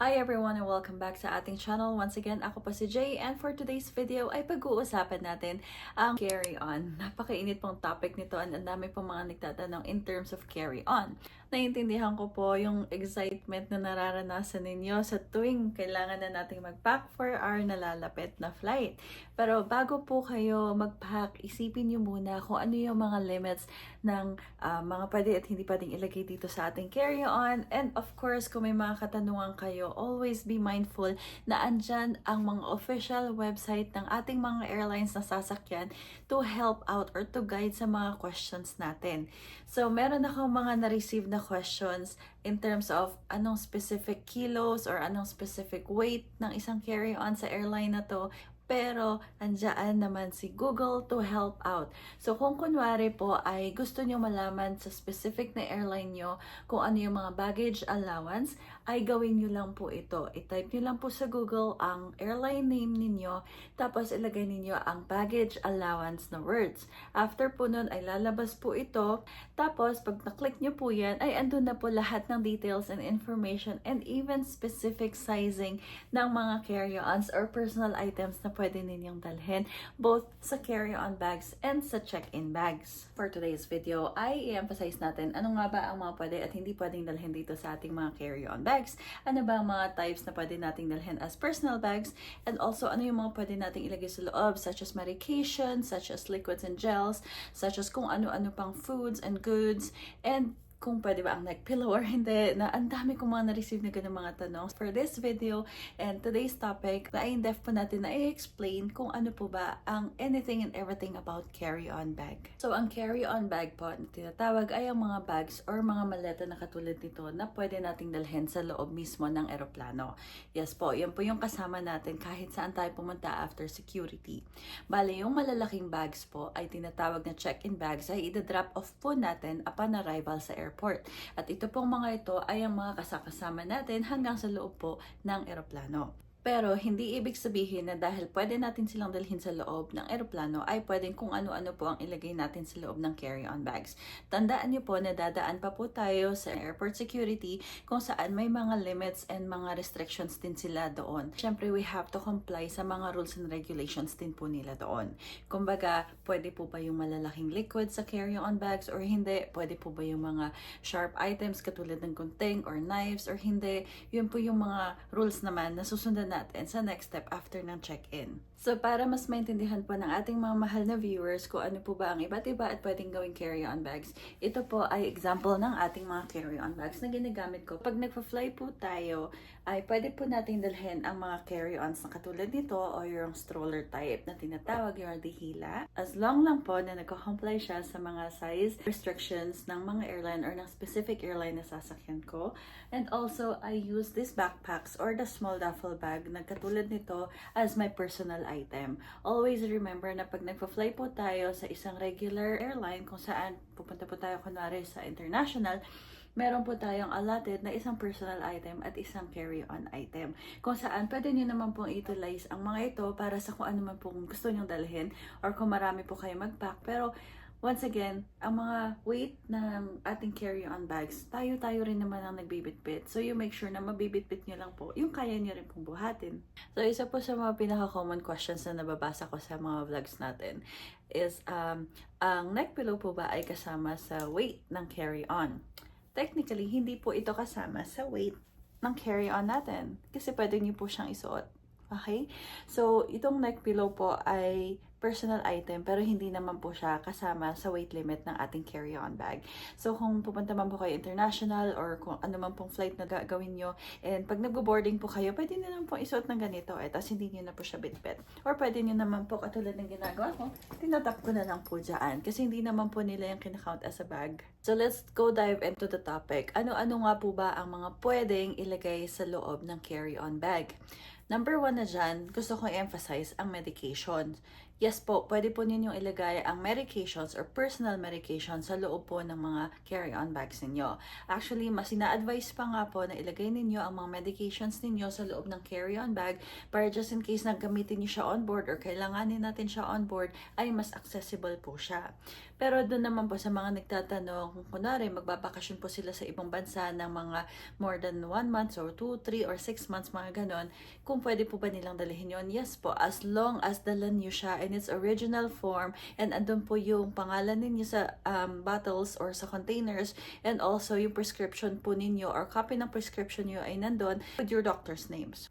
Hi everyone and welcome back sa ating channel. Once again, ako po si Jay and for today's video ay pag-uusapan natin ang carry on. Napakainit pong topic nito and ang dami pong mga nagtatanong in terms of carry on. Naiintindihan ko po yung excitement na nararanasan ninyo sa tuwing kailangan na nating mag-pack for our nalalapit na flight. Pero bago po kayo mag-pack, isipin nyo muna kung ano yung mga limits ng ah, mga pwede at hindi pwedeng ilagay dito sa ating carry-on. And of course, kung may mga katanungan kayo, always be mindful na andyan ang mga official website ng ating mga airlines na sasakyan to help out or to guide sa mga questions natin. So, meron akong mga na-receive na questions in terms of anong specific kilos or anong specific weight ng isang carry-on sa airline na to pero andyan naman si Google to help out. So kung kunwari po ay gusto nyo malaman sa specific na airline nyo kung ano yung mga baggage allowance, ay gawin nyo lang po ito. I-type nyo lang po sa Google ang airline name ninyo, tapos ilagay ninyo ang baggage allowance na words. After po nun ay lalabas po ito, tapos pag na-click nyo po yan, ay andun na po lahat ng details and information and even specific sizing ng mga carry-ons or personal items na pwede ninyong dalhin both sa carry-on bags and sa check-in bags. For today's video ay i-emphasize natin ano nga ba ang mga pwede at hindi pwedeng dalhin dito sa ating mga carry-on bags. Ano ba ang mga types na pwede nating dalhin as personal bags and also ano yung mga pwede nating ilagay sa loob such as medication, such as liquids and gels, such as kung ano-ano pang foods and goods and kung pwede ba ang neck pillow or hindi, na ang dami kong mga na-receive na ganung mga tanong for this video and today's topic, na in depth po natin na i-explain kung ano po ba ang anything and everything about carry-on bag. So, ang carry-on bag po na tinatawag ay ang mga bags or mga maleta na katulad nito na pwede nating dalhin sa loob mismo ng eroplano. Yes po, yan po yung kasama natin kahit saan tayo pumunta after security. Bale, yung malalaking bags po ay tinatawag na check-in bags ay ida-drop off po natin upon arrival sa airport. At ito pong mga ito ay ang mga kasakasama natin hanggang sa loob po ng eroplano. Pero hindi ibig sabihin na dahil pwede natin silang dalhin sa loob ng eroplano ay pwedeng kung ano-ano po ang ilagay natin sa loob ng carry-on bags. Tandaan niyo po na dadaan pa po tayo sa airport security kung saan may mga limits and mga restrictions din sila doon. Siyempre, we have to comply sa mga rules and regulations din po nila doon. Kumbaga, pwede po ba yung malalaking liquid sa carry-on bags or hindi? Pwede po ba yung mga sharp items katulad ng gunting or knives or hindi? Yun po yung mga rules naman na susundan natin sa next step after ng check-in. So para mas maintindihan po ng ating mga mahal na viewers kung ano po ba ang iba't iba at pwedeng gawing carry-on bags, ito po ay example ng ating mga carry-on bags na ginagamit ko. Pag nagpa-fly po tayo, ay pwede po nating dalhin ang mga carry-ons na katulad nito o yung stroller type na tinatawag yung dihila. As long lang po na nagko-comply siya sa mga size restrictions ng mga airline or ng specific airline na sasakyan ko. And also, I use these backpacks or the small duffel bag na katulad nito as my personal item. Always remember na pag nagpa-fly po tayo sa isang regular airline kung saan pupunta po tayo kunwari sa international, meron po tayong allotted na isang personal item at isang carry-on item. Kung saan pwede nyo naman pong utilize ang mga ito para sa kung ano man pong gusto nyong dalhin or kung marami po kayo mag-pack. Pero once again, ang mga weight ng ating carry-on bags, tayo-tayo rin naman ang nagbibitbit. So, you make sure na mabibitbit nyo lang po yung kaya nyo rin pong buhatin. So, isa po sa mga pinaka-common questions na nababasa ko sa mga vlogs natin is, um, ang neck pillow po ba ay kasama sa weight ng carry-on? Technically, hindi po ito kasama sa weight ng carry-on natin. Kasi pwede nyo po siyang isuot. Okay? So, itong neck pillow po ay personal item pero hindi naman po siya kasama sa weight limit ng ating carry-on bag. So, kung pupunta man po kayo international or kung ano man pong flight na gagawin nyo and pag nag-boarding po kayo, pwede nyo naman pong isuot ng ganito eh, tapos hindi nyo na po siya bitbit. Or pwede nyo naman po katulad ng ginagawa ko, tinatap ko na lang po dyan kasi hindi naman po nila yung kinakount as a bag. So, let's go dive into the topic. Ano-ano nga po ba ang mga pwedeng ilagay sa loob ng carry-on bag? Number one na dyan, gusto kong emphasize ang medication. Yes po, pwede po ninyong ilagay ang medications or personal medication sa loob po ng mga carry-on bags ninyo. Actually, mas ina-advise pa nga po na ilagay ninyo ang mga medications ninyo sa loob ng carry-on bag para just in case na gamitin niyo siya on board or kailanganin natin siya on board, ay mas accessible po siya. Pero doon naman po sa mga nagtatanong, kung kunwari magbabakasyon po sila sa ibang bansa ng mga more than 1 month or 2, 3 or 6 months, mga ganon, kung pwede po ba nilang dalhin yon Yes po, as long as dalan niyo siya in its original form and andun po yung pangalan ninyo sa um, bottles or sa containers and also yung prescription po ninyo or copy ng prescription niyo ay nandun with your doctor's names.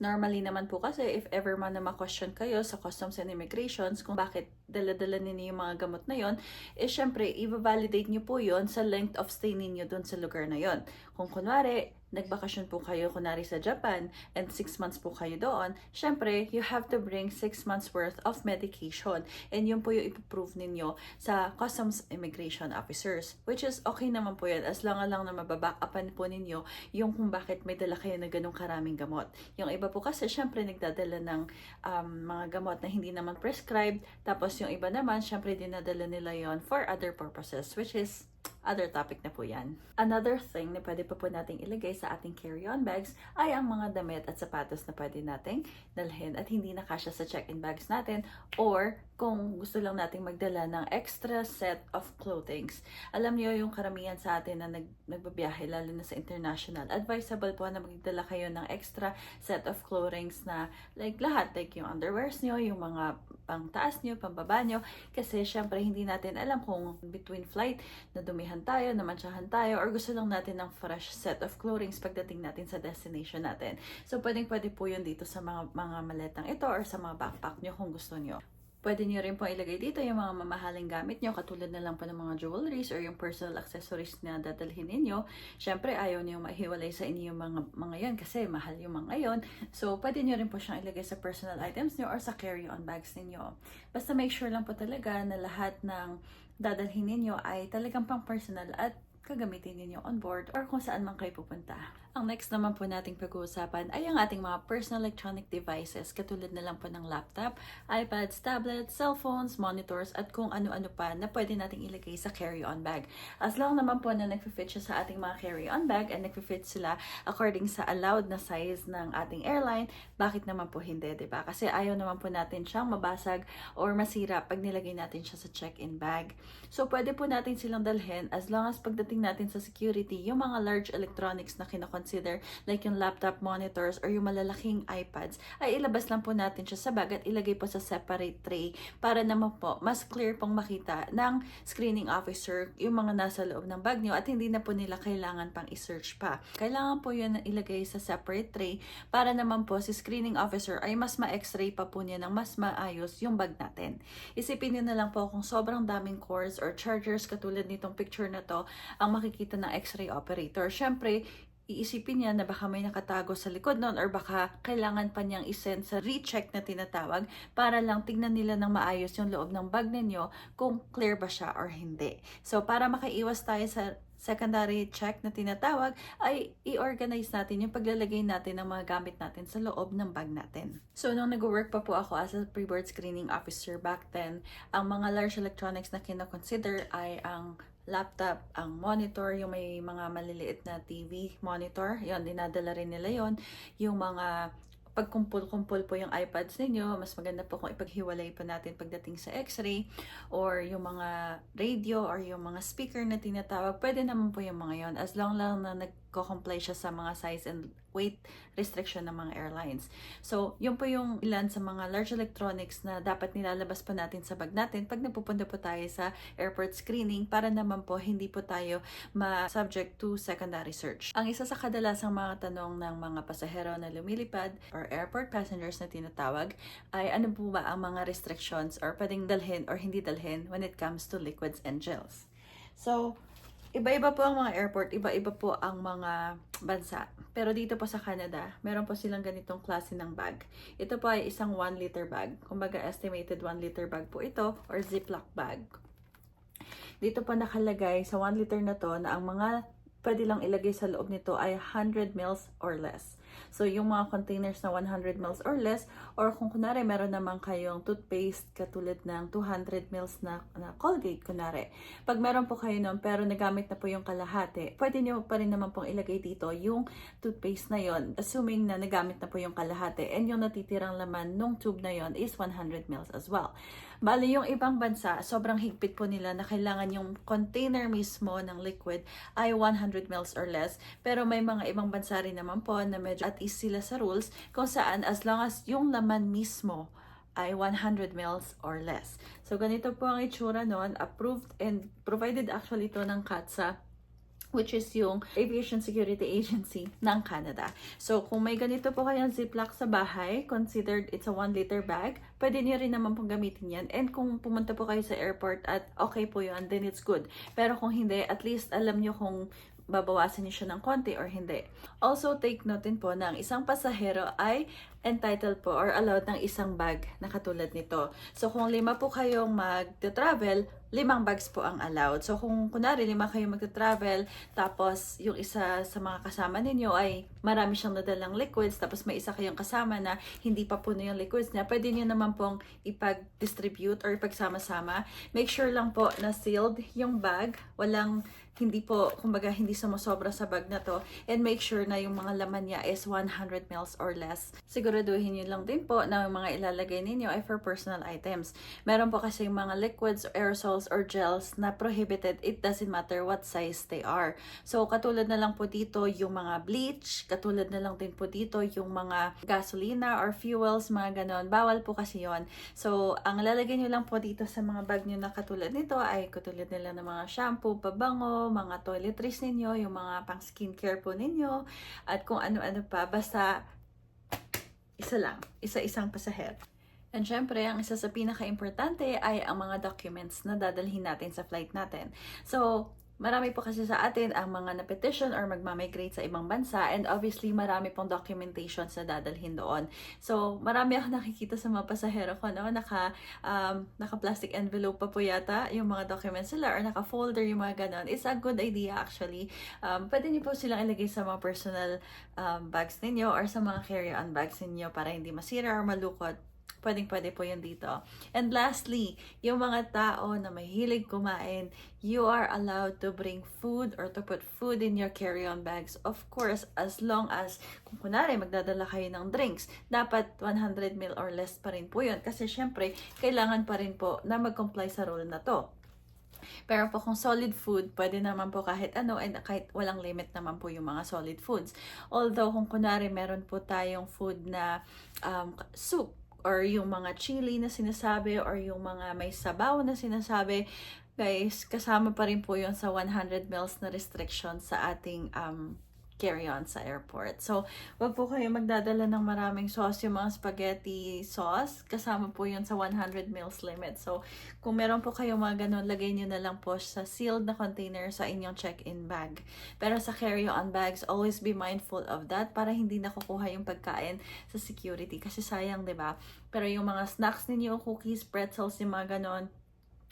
Normally naman po kasi if ever man na ma-question kayo sa Customs and Immigrations kung bakit dala-dala ninyo yung mga gamot na yon, eh syempre, i-validate nyo po yon sa length of stay ninyo dun sa lugar na yon. Kung kunwari, nagbakasyon po kayo kunwari sa Japan and 6 months po kayo doon, syempre, you have to bring 6 months worth of medication. And yun po yung ipoprove ninyo sa Customs Immigration Officers. Which is okay naman po yan as long lang na mababack upan po ninyo yung kung bakit may dala kayo na ganong karaming gamot. Yung iba po kasi syempre nagdadala ng um, mga gamot na hindi naman prescribed. Tapos yung iba naman, syempre dinadala nila yon for other purposes which is other topic na po yan. Another thing na pwede pa po nating ilagay sa ating carry-on bags ay ang mga damit at sapatos na pwede nating dalhin at hindi nakasya sa check-in bags natin or kung gusto lang nating magdala ng extra set of clothings. Alam niyo yung karamihan sa atin na nag, nagbabiyahe lalo na sa international, advisable po na magdala kayo ng extra set of clothings na like lahat, like yung underwears niyo, yung mga pang taas niyo, pambaba niyo, kasi syempre hindi natin alam kung between flight na dumihan tayo, namansyahan tayo, or gusto lang natin ng fresh set of clothing pagdating natin sa destination natin. So, pwedeng pwede po yun dito sa mga, mga maletang ito or sa mga backpack nyo kung gusto nyo. Pwede nyo rin po ilagay dito yung mga mamahaling gamit nyo, katulad na lang po ng mga jewelries or yung personal accessories na dadalhin ninyo. Siyempre, ayaw nyo mahiwalay sa inyo yung mga, mga yan kasi mahal yung mga yon. So, pwede nyo rin po siyang ilagay sa personal items nyo or sa carry-on bags ninyo. Basta make sure lang po talaga na lahat ng dadalhin ninyo ay talagang pang personal at gagamitin ninyo on board or kung saan man kayo pupunta. Ang next naman po nating pag-uusapan ay ang ating mga personal electronic devices katulad na lang po ng laptop, iPads, tablets, cellphones, monitors at kung ano-ano pa na pwede nating ilagay sa carry-on bag. As long naman po na nagfi-fit siya sa ating mga carry-on bag and nagfi-fit sila according sa allowed na size ng ating airline, bakit naman po hindi, 'di ba? Kasi ayaw naman po natin siyang mabasag or masira pag nilagay natin siya sa check-in bag. So pwede po natin silang dalhin as long as pagdating natin sa security, yung mga large electronics na kinakon consider like yung laptop monitors or yung malalaking iPads, ay ilabas lang po natin siya sa bag at ilagay po sa separate tray para naman po mas clear pong makita ng screening officer yung mga nasa loob ng bag nyo at hindi na po nila kailangan pang i-search pa. Kailangan po yun ilagay sa separate tray para naman po si screening officer ay mas ma-x-ray pa po niya ng mas maayos yung bag natin. Isipin niyo na lang po kung sobrang daming cords or chargers katulad nitong picture na to ang makikita ng x-ray operator. Siyempre, iisipin niya na baka may nakatago sa likod nun or baka kailangan pa niyang isend sa recheck na tinatawag para lang tingnan nila ng maayos yung loob ng bag ninyo kung clear ba siya or hindi. So, para makaiwas tayo sa secondary check na tinatawag, ay i-organize natin yung paglalagay natin ng mga gamit natin sa loob ng bag natin. So, nung nag-work pa po ako as a pre-board screening officer back then, ang mga large electronics na kinoconsider ay ang laptop, ang monitor, yung may mga maliliit na TV monitor, yon dinadala rin nila yon Yung mga pagkumpul-kumpul po yung iPads ninyo, mas maganda po kung ipaghiwalay po natin pagdating sa x-ray or yung mga radio or yung mga speaker na tinatawag, pwede naman po yung mga yon as long lang na nagko-comply siya sa mga size and weight restriction ng mga airlines. So, yun po yung ilan sa mga large electronics na dapat nilalabas po natin sa bag natin pag napupunta po tayo sa airport screening para naman po hindi po tayo ma-subject to secondary search. Ang isa sa kadalasang mga tanong ng mga pasahero na lumilipad or airport passengers na tinatawag ay ano po ba ang mga restrictions or pwedeng dalhin or hindi dalhin when it comes to liquids and gels. So, Iba-iba po ang mga airport, iba-iba po ang mga bansa. Pero dito po sa Canada, meron po silang ganitong klase ng bag. Ito po ay isang 1 liter bag. Kumbaga estimated 1 liter bag po ito or ziplock bag. Dito po nakalagay sa 1 liter na to na ang mga pwede lang ilagay sa loob nito ay 100 mils or less. So, yung mga containers na 100 ml or less, or kung kunwari meron naman kayong toothpaste katulad ng 200 ml na, na Colgate, kunwari. Pag meron po kayo nun, pero nagamit na po yung kalahati, pwede nyo pa rin naman pong ilagay dito yung toothpaste na yon assuming na nagamit na po yung kalahati, and yung natitirang laman nung tube na yon is 100 ml as well. Bali, yung ibang bansa, sobrang higpit po nila na kailangan yung container mismo ng liquid ay 100 ml or less. Pero may mga ibang bansa rin naman po na medyo at ease sila sa rules kung saan as long as yung laman mismo ay 100 ml or less. So, ganito po ang itsura nun. Approved and provided actually ito ng CATSA which is yung Aviation Security Agency ng Canada. So, kung may ganito po kayong Ziploc sa bahay, considered it's a 1 liter bag, pwede niyo rin naman pong gamitin yan. And kung pumunta po kayo sa airport at okay po yun, then it's good. Pero kung hindi, at least alam niyo kung babawasan niyo siya ng konti or hindi. Also, take note din po na ang isang pasahero ay entitled po or allowed ng isang bag na katulad nito. So, kung lima po kayong mag-travel, limang bags po ang allowed. So, kung kunwari lima kayo mag-travel, tapos yung isa sa mga kasama ninyo ay marami siyang nadalang liquids, tapos may isa kayong kasama na hindi pa po na yung liquids niya, pwede niyo naman pong ipag-distribute or ipagsama-sama. Make sure lang po na sealed yung bag, walang hindi po, kumbaga, hindi sumusobra sa bag na to. And make sure na yung mga laman niya is 100 ml or less. Siguraduhin niyo lang din po na yung mga ilalagay ninyo ay for personal items. Meron po kasi yung mga liquids, aerosols, or gels na prohibited. It doesn't matter what size they are. So, katulad na lang po dito yung mga bleach, katulad na lang din po dito yung mga gasolina or fuels, mga ganon. Bawal po kasi yon So, ang lalagay niyo lang po dito sa mga bag niyo na katulad nito ay katulad nila ng mga shampoo, pabango, mga toiletries ninyo, yung mga pang skincare po ninyo, at kung ano-ano pa. Basta, isa lang. Isa-isang pasahero. And syempre, ang isa sa pinaka-importante ay ang mga documents na dadalhin natin sa flight natin. So, marami po kasi sa atin ang mga na-petition or magmamigrate sa ibang bansa and obviously marami pong documentation sa dadalhin doon. So, marami ako nakikita sa mga pasahero ko, no? Naka, um, naka-plastic envelope pa po yata yung mga documents sila or naka-folder yung mga ganon. It's a good idea actually. Um, pwede niyo po silang ilagay sa mga personal um, bags ninyo or sa mga carry-on bags ninyo para hindi masira or malukot pwedeng pwede po yun dito. And lastly, yung mga tao na mahilig kumain, you are allowed to bring food or to put food in your carry-on bags. Of course, as long as, kung kunwari magdadala kayo ng drinks, dapat 100 ml or less pa rin po yun. Kasi syempre, kailangan pa rin po na mag-comply sa rule na to. Pero po kung solid food, pwede naman po kahit ano and kahit walang limit naman po yung mga solid foods. Although kung kunwari meron po tayong food na um, soup, or yung mga chili na sinasabi or yung mga may sabaw na sinasabi, guys, kasama pa rin po yun sa 100 mils na restriction sa ating um, carry-on sa airport. So, wag po kayo magdadala ng maraming sauce, yung mga spaghetti sauce, kasama po yun sa 100 mils limit. So, kung meron po kayo mga ganun, lagay nyo na lang po sa sealed na container sa inyong check-in bag. Pero sa carry-on bags, always be mindful of that para hindi nakukuha yung pagkain sa security. Kasi sayang, di ba? Pero yung mga snacks ninyo, cookies, pretzels, yung mga ganun,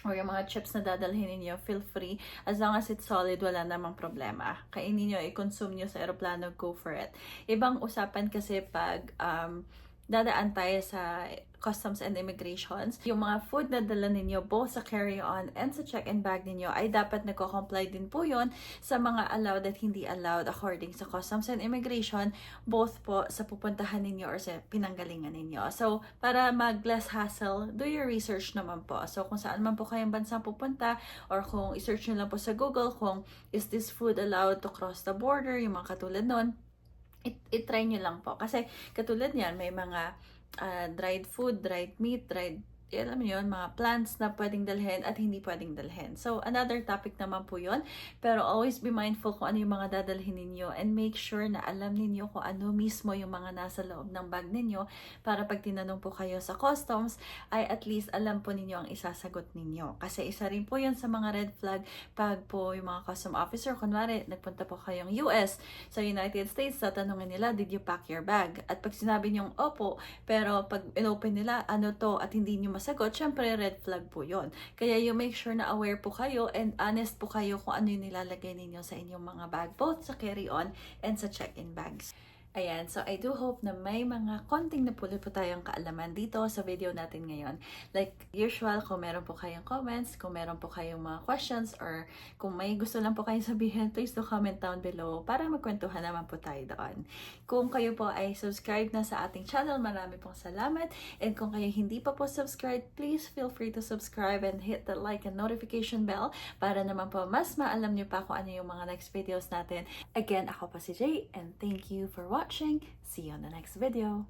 or yung mga chips na dadalhin ninyo, feel free. As long as it's solid, wala namang problema. Kainin nyo, i-consume nyo sa aeroplano, go for it. Ibang usapan kasi pag um, dadaan tayo sa Customs and Immigrations, yung mga food na dala ninyo both sa carry-on and sa check-in bag ninyo ay dapat nagko-comply din po yon sa mga allowed at hindi allowed according sa Customs and Immigration, both po sa pupuntahan ninyo or sa pinanggalingan ninyo. So, para mag less hassle, do your research naman po. So, kung saan man po kayong bansang pupunta or kung i-search nyo lang po sa Google kung is this food allowed to cross the border, yung mga katulad nun, it, it-try nyo lang po. Kasi katulad niyan, may mga uh, dried food, dried meat, dried alam mo yun, mga plants na pwedeng dalhin at hindi pwedeng dalhin. So, another topic naman po yun. Pero always be mindful kung ano yung mga dadalhin ninyo and make sure na alam ninyo kung ano mismo yung mga nasa loob ng bag ninyo para pag tinanong po kayo sa customs, ay at least alam po ninyo ang isasagot ninyo. Kasi isa rin po yun sa mga red flag pag po yung mga custom officer, kunwari, nagpunta po kayong US sa United States, tatanungin nila, did you pack your bag? At pag sinabi niyong, opo, pero pag inopen nila, ano to, at hindi niyo masagot, syempre red flag po yon. Kaya you make sure na aware po kayo and honest po kayo kung ano yung nilalagay ninyo sa inyong mga bag, both sa carry-on and sa check-in bags. Ayan, so I do hope na may mga konting napulot po tayong kaalaman dito sa video natin ngayon. Like usual, kung meron po kayong comments, kung meron po kayong mga questions, or kung may gusto lang po kayong sabihin, please do comment down below para magkwentuhan naman po tayo doon. Kung kayo po ay subscribe na sa ating channel, marami pong salamat. And kung kayo hindi pa po subscribe, please feel free to subscribe and hit the like and notification bell para naman po mas maalam niyo pa kung ano yung mga next videos natin. Again, ako pa si Jay and thank you for watching. See you on the next video.